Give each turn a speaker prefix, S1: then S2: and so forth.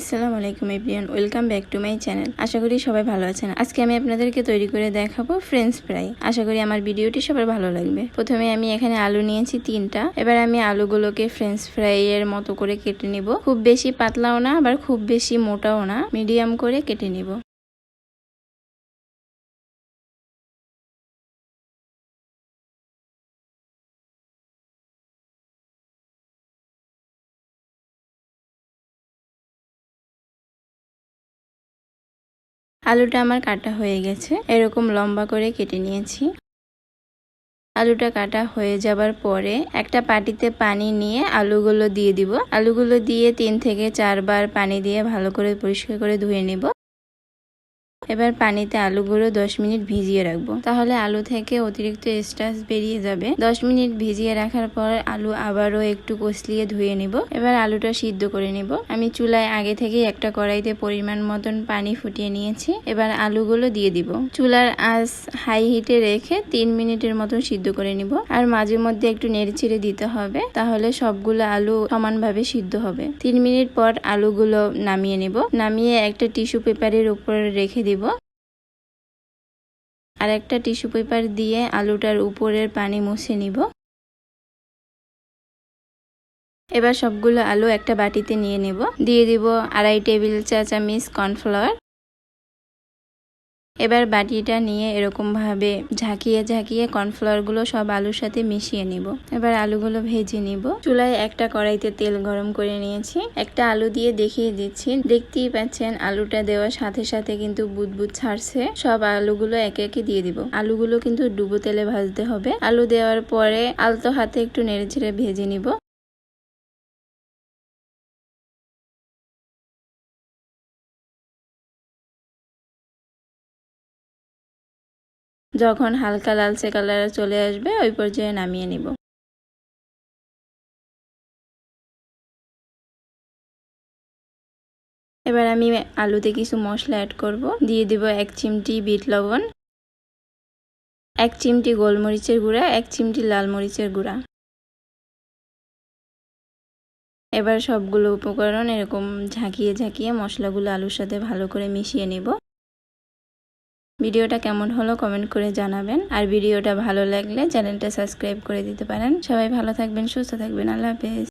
S1: আসসালামু আলাইকুম everyone, welcome back to my channel. আশা করি সবাই ভালো আছেন। আজকে আমি আপনাদেরকে তৈরি করে দেখাবো ফ্রেঞ্চ ফ্রাই আশা করি আমার ভিডিওটি সবার ভালো লাগবে। প্রথমে আমি এখানে আলু নিয়েছি তিনটা। এবার আমি আলুগুলোকে ফ্রেঞ্চ ফ্রাই এর মতো করে কেটে নিব। খুব বেশি পাতলাও না, আবার খুব বেশি মোটাও না। মিডিয়াম করে কেটে নিব। আলুটা আমার কাটা হয়ে গেছে। এরকম লম্বা করে কেটে নিয়েছি। আলুটা কাটা হয়ে যাবার পরে একটা পাটিতে পানি নিয়ে আলুগুলো দিয়ে দিব। আলুগুলো দিয়ে তিন থেকে চারবার পানি দিয়ে ভালো করে পরিষ্কার করে ধুয়ে নিব। এবার পানিতে আলুগুলো দশ মিনিট ভিজিয়ে রাখব। তাহলে আলু থেকে অতিরিক্ত স্টাস বেরিয়ে যাবে। দশ মিনিট ভিজিয়ে রাখার পর আলু আবারও একটু কষলিয়ে ধুয়ে নিব। এবার আলুটা সিদ্ধ করে নিব। আমি চুলায় আগে থেকে একটা কড়াইতে পরিমাণ মতন পানি ফুটিয়ে নিয়েছি। এবার আলুগুলো দিয়ে দিব। চুলার আঁচ হাই হিটে রেখে তিন মিনিটের মতন সিদ্ধ করে নিব। আর মাঝে মধ্যে একটু নেড়ে ছেড়ে দিতে হবে। তাহলে সবগুলো আলু সমানভাবে সিদ্ধ হবে। তিন মিনিট পর আলুগুলো নামিয়ে নিব। নামিয়ে একটা টিস্যু পেপারের উপরে রেখে দিব। আর একটা টিস্যু পেপার দিয়ে আলুটার উপরের পানি মুছে নিব। এবার সবগুলো আলু একটা বাটিতে নিয়ে নেব। দিয়ে দিব আড়াই টেবিল চা চামিচ কর্নফ্লাওয়ার। এবার বাটিটা নিয়ে এরকমভাবে ঝাঁকিয়ে ঝাঁকিয়ে কর্নফ্লাওয়ারগুলো সব আলুর সাথে মিশিয়ে নিব। এবার আলুগুলো ভেজে নিব। চুলায় একটা কড়াইতে তেল গরম করে নিয়েছি। একটা আলু দিয়ে দেখিয়ে দিচ্ছি। দেখতেই পাচ্ছেন আলুটা দেওয়ার সাথে সাথে কিন্তু বুদবুদ ছাড়ছে। সব আলুগুলো একে একে দিয়ে দিব। আলুগুলো কিন্তু ডুবো তেলে ভাজতে হবে। আলু দেওয়ার পরে আলতো হাতে একটু নেড়ে ছেড়ে ভেজে নিব। যখন হালকা লালচে কালার চলে আসবে, ওই পর্যায়ে নামিয়ে নিব। এবার আমি আলুতে কিছু মশলা অ্যাড করব। দিয়ে দিব এক চিমটি বিট লবণ, এক চিমটি গোলমরিচের গুঁড়া, এক চিমটি লাল মরিচের গুঁড়া। এবার সবগুলো উপকরণ এরকম ঝাঁকিয়ে ঝাঁকিয়ে মশলাগুলো আলুর সাথে ভালো করে মিশিয়ে নিব। ভিডিওটা কেমন হলো কমেন্ট করে জানাবেন। আর ভিডিওটা ভালো লাগলে চ্যানেলটা সাবস্ক্রাইব করে দিতে পারেন। সবাই ভালো থাকবেন, সুস্থ থাকবেন। আল্লাহ হাফেজ।